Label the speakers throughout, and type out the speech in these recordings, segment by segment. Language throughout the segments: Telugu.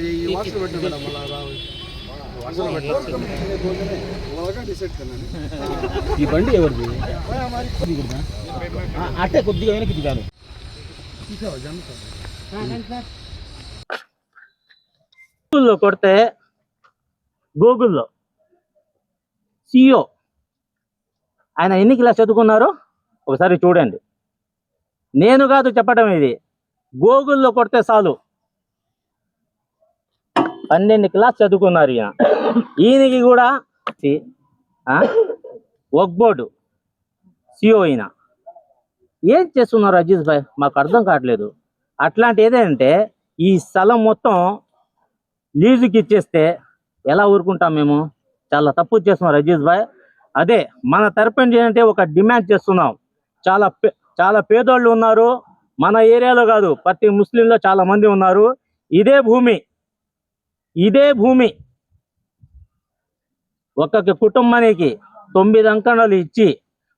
Speaker 1: ఈ పెట్టిన మేడం
Speaker 2: బండి ఎవరిది? అట్టే కొద్దిగా వెనక్కి దిగాను
Speaker 3: గూగుల్లో కొడితే గూగుల్లో సిఇఓ ఆయన ఎన్ని క్లాస్ చదువుకున్నారో ఒకసారి చూడండి. నేను కాదు చెప్పడం ఇది. గూగుల్లో కొడితే చాలు. పన్నెండు క్లాస్ చదువుకున్నారు ఈయన. ఈయనకి కూడా వర్క్ సిఓ ఈయన. ఏం చేస్తున్నారు అజీజ్ భాయ్? మాకు అర్థం కావట్లేదు. అట్లాంటి ఏదంటే ఈ స్థలం మొత్తం లీజుకి ఇచ్చేస్తే ఎలా ఊరుకుంటాం మేము? చాలా తప్పు చేస్తున్నాం రజీజ్ భాయ్. అదే మన తరపున ఏంటంటే ఒక డిమాండ్ చేస్తున్నాం. చాలా పే- చాలా పేదోళ్ళు ఉన్నారు. మన ఏరియాలో కాదు ప్రతి ముస్లింలో చాలా మంది ఉన్నారు. ఇదే భూమి ఇదే భూమి. ఒక్కొక్క కుటుంబానికి తొమ్మిది అంకణాలు ఇచ్చి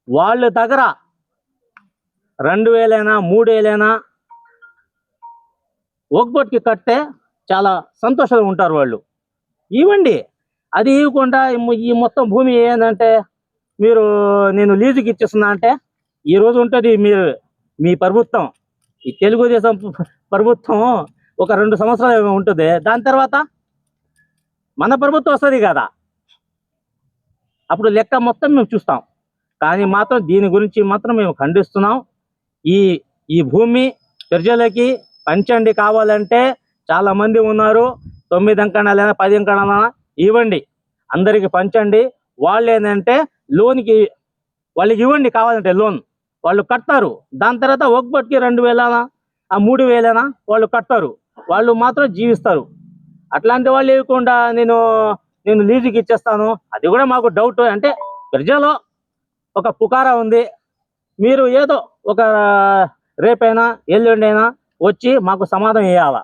Speaker 3: వాళ్ళ దగ్గర రెండు వేలైనా మూడు వేలైనా ఒక్కొక్కటికి కట్టే చాలా సంతోషంగా ఉంటారు వాళ్ళు. ఇవ్వండి. అది ఇవ్వకుండా ఈ మొత్తం భూమి ఏంటంటే మీరు నేను లీజుకి ఇచ్చేస్తున్నా అంటే ఈరోజు ఉంటుంది మీరు మీ ప్రభుత్వం. ఈ తెలుగుదేశం ప్రభుత్వం ఒక రెండు సంవత్సరాలు ఉంటుంది. దాని తర్వాత మన ప్రభుత్వం వస్తుంది కదా. అప్పుడు లెక్క మొత్తం మేము చూస్తాం. కానీ మాత్రం దీని గురించి మాత్రం మేము ఖండిస్తున్నాం. ఈ ఈ భూమి ప్రజలకి పంచండి కావాలంటే చాలా మంది ఉన్నారు. తొమ్మిది అంకణాలైనా పది అంకణాలైనా ఇవ్వండి. అందరికి పంచండి. వాళ్ళు ఏంటంటే లోన్కి వాళ్ళకి ఇవ్వండి కావాలంటే లోన్. వాళ్ళు కడతారు. దాని తర్వాత ఒక్కొక్కటికి రెండు వేలనా ఆ మూడు వేలనా వాళ్ళు కట్టారు వాళ్ళు మాత్రం జీవిస్తారు. అట్లాంటి వాళ్ళు ఇవ్వకుండా నేను నేను లీజుకి ఇచ్చేస్తాను. అది కూడా మాకు డౌట్ అంటే ప్రజలో ఒక పుకారా ఉంది. మీరు ఏదో ఒక రేపైనా ఎల్లుండి అయినా వచ్చి మాకు సమాధానం ఇవ్వాలా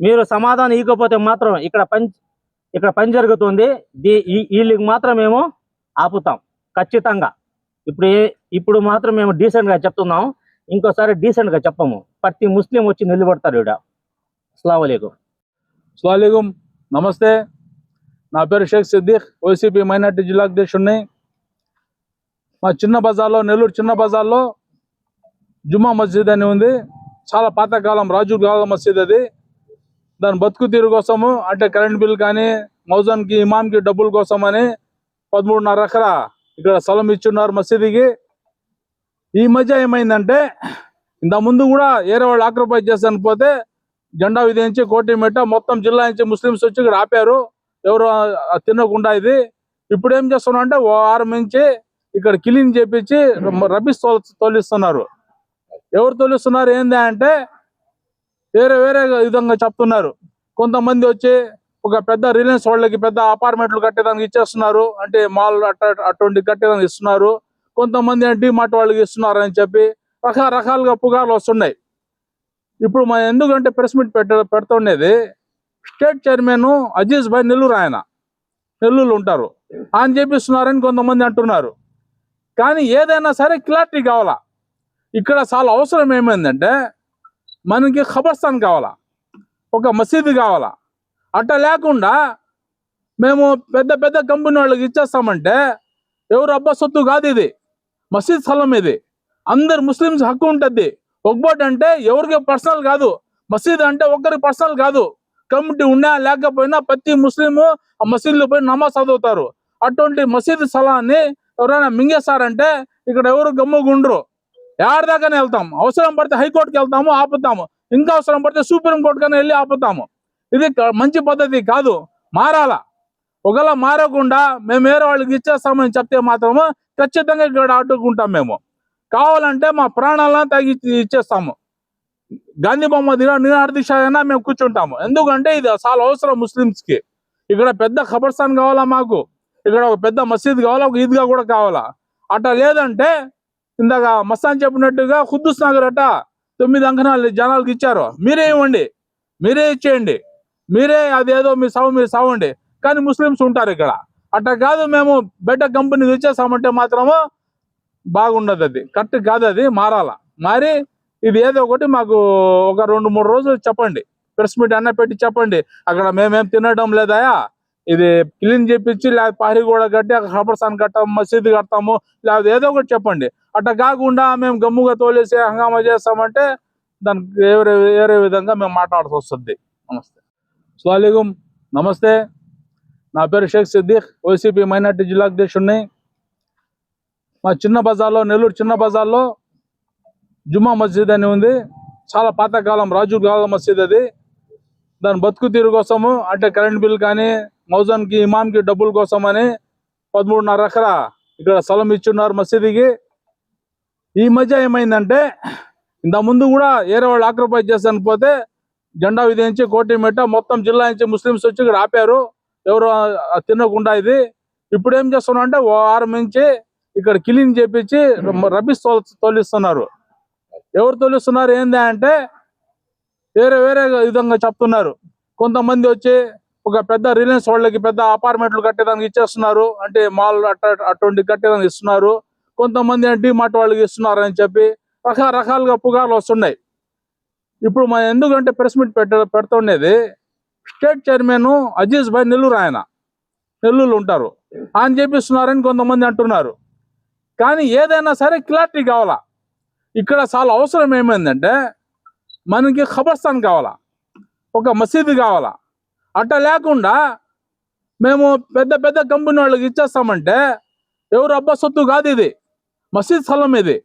Speaker 3: మీరు సమాధానం ఇవ్వకపోతే మాత్రం ఇక్కడ పని ఇక్కడ పని జరుగుతుంది. దీ వీళ్ళకి మాత్రం మేము ఆపుతాం. ఖచ్చితంగా. ఇప్పుడు ఏ- ఇప్పుడు మాత్రం మేము డీసెంట్గా చెప్తున్నాం. ఇంకోసారి డీసెంట్గా చెప్పము. ప్రతి ముస్లిం వచ్చి నిలబడతారు ఇక్కడ అస్సలాము అలైకుం.
Speaker 4: నమస్తే. నా పేరు షేక్ సిద్దిక్ ఓసీపీ మైనార్టీ జిల్లా అధ్యక్షుడిని. మా చిన్న బజార్లో నెల్లూరు చిన్న బజార్లో జుమ్మా మస్జిద్ అని ఉంది. చాలా పాతకాలం రాజు కాల మసీద్ అది. దాని బతుకు తీరు కోసము అంటే కరెంట్ బిల్ కానీ మౌజాన్కి ఇమామ్కి డబ్బుల కోసం అని పదమూడున్నర ఎకరా ఇక్కడ స్థలం ఇచ్చున్నారు మసీదుకి. ఈ మధ్య ఏమైందంటే ఇంత ముందు కూడా ఏరే వాళ్ళు ఆక్యుపై చేస్తాను పోతే జెండా విధించి కోటి మొత్తం జిల్లా నుంచి ముస్లిమ్స్ వచ్చి ఇక్కడ ఆపారు. ఎవరు తినకుండా ఇది. ఇప్పుడు ఏం చేస్తున్నారు అంటే ఓ వారం నుంచి ఇక్కడ క్లీన్ చేపించి రబీస్ తోలిస్తున్నారు. ఎవరు తోలిస్తున్నారు ఏంది అంటే వేరే వేరే విధంగా చెప్తున్నారు. కొంతమంది వచ్చి ఒక పెద్ద రిలయన్స్ వాళ్ళకి పెద్ద అపార్ట్మెంట్లు కట్టేదానికి ఇచ్చేస్తున్నారు. అంటే మాల్ అట్ట అటువంటి కట్టేదానికి ఇస్తున్నారు. కొంతమంది అంటే మార్ట్ వాళ్ళకి ఇస్తున్నారు అని చెప్పి రకరకాలుగా పుగార్లు వస్తున్నాయి. ఇప్పుడు మనం ఎందుకంటే ప్రెస్ మీట్ పెట్ట పెడుతుండేది స్టేట్ చైర్మన్ అజీజ్ భాయ్ నెల్లూరు ఆయన. నెల్లూరు ఉంటారు. ఆయన చేపిస్తున్నారని కొంతమంది అంటున్నారు. కానీ ఏదైనా సరే క్లారిటీ కావాలా? ఇక్కడ చాలా అవసరం ఏమైందంటే మనకి ఖబర్స్థాన్ కావాలా? ఒక మసీదు కావాలా? అట్ట లేకుండా మేము పెద్ద పెద్ద కంపెనీ వాళ్ళకి ఇచ్చేస్తామంటే ఎవరు అబ్బా సొత్తు కాదు ఇది. మసీద్ స్థలం ఇది. అందరు ముస్లిమ్స్ హక్కు ఉంటుంది. ఒక్బోట్ అంటే ఎవరికి పర్సనల్ కాదు మసీద్ అంటే ఒక్కరి పర్సనల్ కాదు. కమిటీ ఉన్నా లేకపోయినా ప్రతి ముస్లిం ఆ మసీదులో పోయి నమాజ్ చదువుతారు. అటువంటి మసీద్ స్థలాన్ని ఎవరైనా మింగేస్తారంటే ఇక్కడ ఎవరు గమ్ముగుండ్రు. దాకానే వెళ్తాం. అవసరం పడితే హైకోర్టుకి వెళ్తాము ఆపుతాము. ఇంకా అవసరం పడితే సుప్రీం కోర్టు వెళ్ళి ఆపుతాము. ఇది మంచి పద్ధతి కాదు. మారాలా. ఒకవేళ మారకుండా మేము వేరే వాళ్ళకి ఇచ్చేస్తామని చెప్తే మాత్రము ఖచ్చితంగా ఇక్కడ అడ్డుకుంటాం మేము. కావాలంటే మా ప్రాణాలను తగ్గి ఇచ్చేస్తాము. గాంధీ బొమ్మ దిన నిరార్థిష అయినా మేము కూర్చుంటాము. ఎందుకంటే ఇది చాలా అవసరం ముస్లిమ్స్కి ఇక్కడ పెద్ద ఖబర్స్థాన్ కావాలా మాకు? ఇక్కడ ఒక పెద్ద మసీద్ కావాలా? ఒక ఈద్గా కూడా కావాలా? అట్లా లేదంటే ఇందాక మస్తాన్ చెప్పినట్టుగా ఖుద్దుస్ నగర్ అట తొమ్మిది అంకణాలు జనాలకు ఇచ్చారు. మీరే ఇవ్వండి. మీరే ఇచ్చేయండి. మీరే అదేదో మీ సావు మీరు సావండి. కానీ ముస్లిమ్స్ ఉంటారు ఇక్కడ. అట్లా కాదు మేము బయట కంపెనీకి ఇచ్చేసామంటే మాత్రము బాగుండదు అది కరెక్ట్ కాదు అది మారాల. మారి ఇది ఏదో ఒకటి మాకు ఒక రెండు మూడు రోజులు చెప్పండి. ప్రెస్ మీట్ అన్న పెట్టి చెప్పండి. అక్కడ మేమేం తినడం లేదాయా? ఇది క్లీన్ చేపించి లేకపోతే పారి కూడా కట్టి అక్కడ హబర్సాన్ కట్టాము మసీదు కడతాము లేకపోతే ఏదో ఒకటి చెప్పండి. అట్లా కాకుండా మేము గమ్ముగా తోలేసి హంగామా చేస్తామంటే దానికి వేరే వేరే విధంగా మేము మాట్లాడాల్సి వస్తుంది. నమస్తే. స్వాలిగుం నమస్తే. నా పేరు షేక్ సిద్దిక్ ఓసీపీ మైనార్టీ జిల్లా అధ్యక్షుడిని. మా చిన్న బజార్లో నెల్లూరు చిన్న బజార్లో జుమ్మా మస్జిద్ అని ఉంది. చాలా పాతకాలం రాజు కాలం మస్జిద్ అది. దాని బతుకు తీరు కోసము అంటే కరెంట్ బిల్ కానీ మౌజాన్కి ఇమామ్కి డబ్బుల కోసం అని పదమూడున్నర ఎకరా ఇక్కడ స్థలం ఇచ్చున్నారు మసీదుకి. ఈ మధ్య ఏమైందంటే ఇంత ముందు కూడా ఏరే వాళ్ళు ఆక్యుపై చేస్తాను పోతే జెండా విధించి కోటి మెట్ట మొత్తం జిల్లా నుంచి ముస్లిమ్స్ వచ్చి ఇక్కడ ఆపారు. ఎవరు తినకుండా ఇది. ఇప్పుడు ఏం చేస్తున్నారు అంటే ఓ వారం నుంచి ఇక్కడ క్లీన్ చేపించి రబ్బిస్ తోల్- తోలిస్తున్నారు. ఎవరు తోలిస్తున్నారు ఏంది అంటే వేరే వేరే విధంగా చెప్తున్నారు. కొంతమంది వచ్చి ఒక పెద్ద రిలయన్స్ వాళ్ళకి పెద్ద అపార్ట్మెంట్లు కట్టేదానికి ఇచ్చేస్తున్నారు. అంటే మాల్ అటువంటి కట్టేదానికి ఇస్తున్నారు. కొంతమంది డి మార్ట్ వాళ్ళకి ఇస్తున్నారు అని చెప్పి రకరకాలుగా పుకార్లు వస్తున్నాయి. ఇప్పుడు మనం ఎందుకంటే ప్రెస్ మీట్ పెట్ట పెడుతుండేది స్టేట్ చైర్మన్ అజీజ్ భాయ్ నెల్లూరు ఆయన. నెల్లూరు ఉంటారు. ఆయన చేపిస్తున్నారని కొంతమంది అంటున్నారు. కానీ ఏదైనా సరే క్లారిటీ కావాలా? ఇక్కడ చాలా అవసరం ఏమైందంటే మనకి ఖబర్స్థాన్ కావాలా? ఒక మసీదు కావాలా? అట్టా లేకుండా మేము పెద్ద పెద్ద కంపెనీ వాళ్ళకి ఇచ్చేస్తామంటే ఎవరు అబ్బా సొత్తు కాదు ఇది. మసీద్ స్థలం ఇది.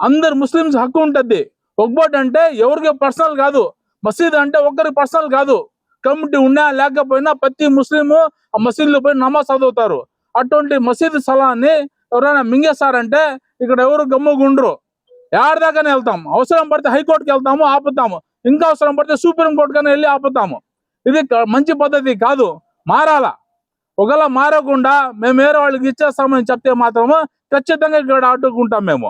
Speaker 4: అందరు ముస్లిమ్స్ హక్కు ఉంటుంది. ఒక్బోట్ అంటే ఎవరికి పర్సనల్ కాదు. మసీద్ అంటే ఒక్కరికి పర్సనల్ కాదు. కమిటీ ఉన్నా లేకపోయినా ప్రతి ముస్లిము ఆ మసీదులో పోయి నమాజ్ చదువుతారు. అటువంటి మసీదు స్థలాన్ని ఎవరైనా మింగేస్తారంటే ఇక్కడ ఎవరు గమ్ముగుండ్రు దాకానే వెళ్తాము. అవసరం పడితే హైకోర్టుకి వెళ్తాము ఆపుతాము. ఇంకా అవసరం పడితే సుప్రీం కోర్టు వెళ్ళి ఆపుతాము. ఇది మంచి పద్ధతి కాదు. మారాలా. ఒకవేళ మారకుండా మేము వేరే వాళ్ళకి ఇచ్చేస్తామని చెప్తే మాత్రము ఖచ్చితంగా ఇక్కడ అడ్డుకుంటాం మేము.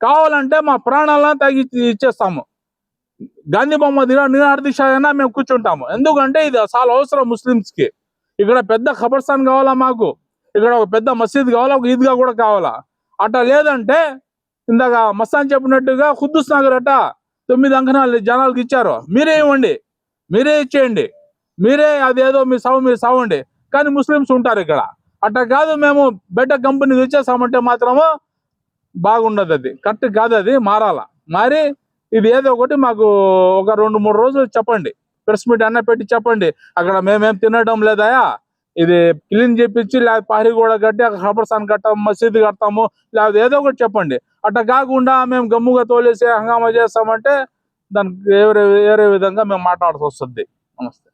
Speaker 4: కావాలంటే మా ప్రాణాలను తగ్గి ఇచ్చేస్తాము. గాంధీ బొమ్మ దిగా నిరార్థిష అయినా మేము కూర్చుంటాము. ఎందుకంటే ఇది చాలా అవసరం ముస్లిమ్స్కి ఇక్కడ పెద్ద ఖబర్స్థాన్ కావాలా మాకు? ఇక్కడ ఒక పెద్ద మసీద్ కావాలా? ఒక ఈద్గా కూడా కావాలా? అట్లా లేదంటే ఇందాక మస్తాన్ చెప్పినట్టుగా ఖుద్దుస్ నగర్ అట తొమ్మిది అంకణాలు జనాలకు ఇచ్చారు. మీరే ఇవ్వండి. మీరే ఇచ్చేయండి. మీరే అదేదో మీ సవ మీరు సవండి. కానీ ముస్లిమ్స్ ఉంటారు ఇక్కడ. అట్లా కాదు మేము బెట్ట కంపెనీకి ఇచ్చేసామంటే మాత్రము బాగుండదు అది. కరెక్ట్ కాదు అది మారాల? మారి ఇది ఏదో ఒకటి మాకు ఒక రెండు మూడు రోజులు చెప్పండి. ప్రెస్ మీట్ అన్న పెట్టి చెప్పండి. అక్కడ మేమేం తినడం లేదాయా ఇది క్లీన్ చేపించి లేకపోతే పారి గోడ కట్టి అక్కడ ఖబర్స్థాన్ కట్టాము మసీదు కడతాము లేకపోతే ఏదో ఒకటి చెప్పండి. అట్లా కాకుండా మేము గమ్ముగా తోలేసి హంగామా చేస్తామంటే దానికి వేరే వేరే విధంగా మేము మాట్లాడాల్సి వస్తుంది. నమస్తే.